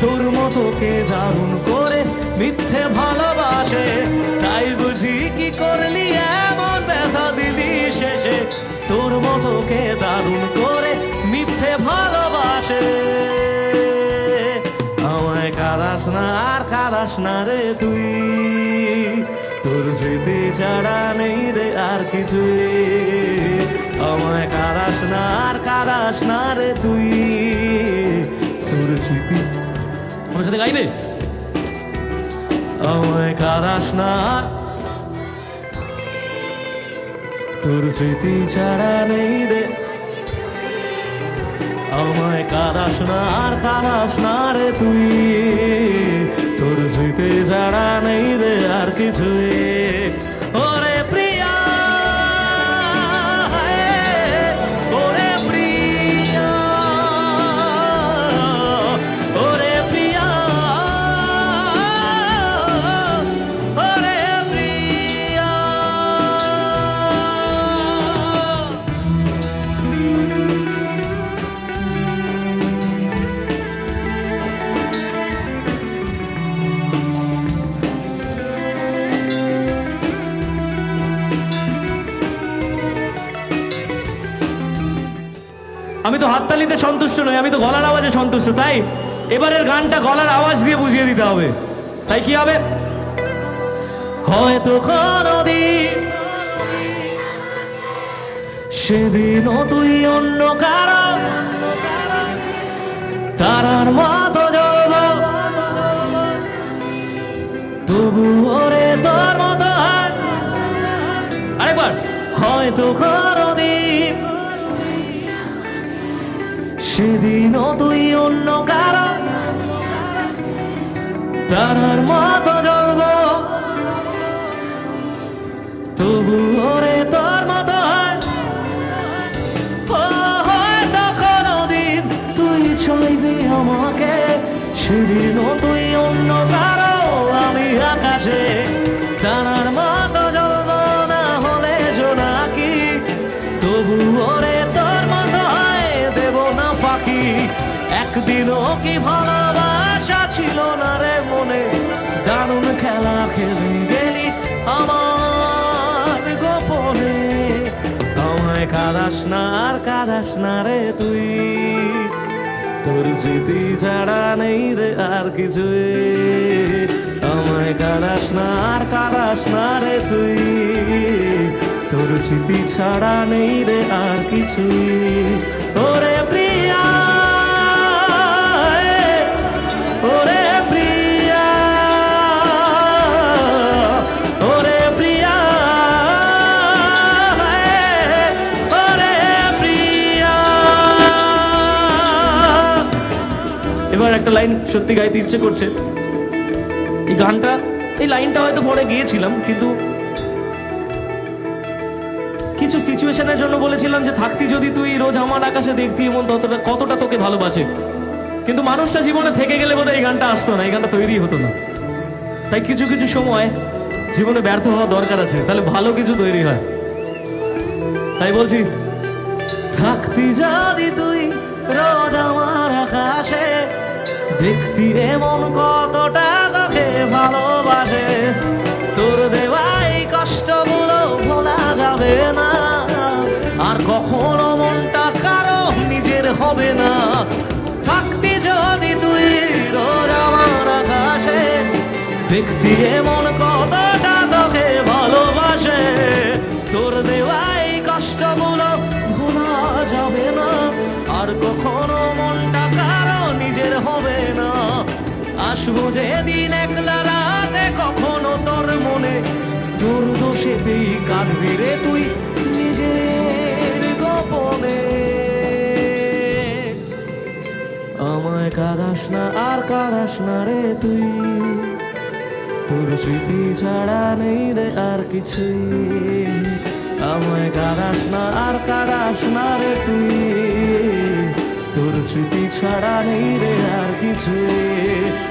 তোর মতো কে দারুণ করে মিথ্যে ভালোবাসে। তাই বুঝি কি করলি, এমন ব্যথা দিলি শেষে। তোর মতো কে দারুণ করে মিথ্যে ভালোবাসে। আমায় কাদাস না, আর কাদাস না রে তুই। তোর স্মৃতি ছাড়া নেই রে আর কিছুই। আমায় কাদাস না, আর কাদাস না রে তুই। গাইবে? তোর স্মৃতি ছাড়া নেই রে। আমায় কাদাস না আর কাদাস না রে তুই। তোর স্মৃতি ছাড়া নেই রে আর কিছুই। তো হাততালিতে সন্তুষ্ট নই, আমি তো গলার আওয়াজে সন্তুষ্ট, তাই? এবারের গানটা গলার আওয়াজ দিয়ে বুঝিয়ে দিতে হবে। তাই কি হবে? হয়তো সেদিনও তুই অন্য কারও তারার মতো জ্বলব তবু ওরে তোর মতো আর আরেকবার। হয়তো কোনদিন সেদিনও তুই অন্য কারও তারার মতো জ্বলব। তবু ওরে তোর মতো হয়। তখন দিন তুই দি আমাকে। সেদিনও তুই একদিনও কি ভালোবাসা ছিল না রে মনে? দারুণ খেলা খেলে গেলি আমার গোপনে। আমায় কাদাস না আর কাদাস না রে তুই। তোর স্মৃতি ছাড়া নেই রে আর কিছুই। আমায় কাদাস না আর কাদাস না রে তুই। তোর স্মৃতি ছাড়া নেই রে আর কিছুই। ওরে প্রিয়া এবার একটা লাইন সত্যি গাইতে ইচ্ছে করছে। এই গানটা, এই লাইনটা হয়তো পরে গিয়েছিলাম, কিন্তু কিছু সিচুয়েশনের জন্য বলেছিলাম যে থাকতি যদি তুই রোজ আমার আকাশে দেখতি এমন ততটা, কতটা তোকে ভালোবাসে। কিন্তু মানুষটা জীবনে থেকে গেলে বোধহয় এই গানটা আসতো না, এই গানটা তৈরি হতো না। তাই কিছু কিছু সময় জীবনে ব্যর্থ হওয়া দরকার আছে, তাহলে ভালো কিছু তৈরি হয়। তাই বলছি, থাকতি যদি তুই আমার আকাশে, দেখতি এমন কতটা তোকে ভালোবাসে। তোর দেওয়া এই কষ্টগুলো ভোলা যাবে না, আর কখনো মনটা কারও নিজের হবে না। থাকতি যদি তুই রোজ আমার আকাশে, দেখতি কতটা কখনো মনটা কারও নিজের হবে না। আসব যেদিন একলা রাতে, কখনো তোর মনে তোর দোষেতেই কাঁদবি রে তুই নিজের গোপনে। আমায় কাদাস না, আর কাদাস না রে তুই। তোর স্মৃতি ছাড়া নেই রে আর কিছুই। আমায় কাদাস না, আর কাদাস না রে তুই। স্মৃতি ছাড়া নেই রে আর কিছুই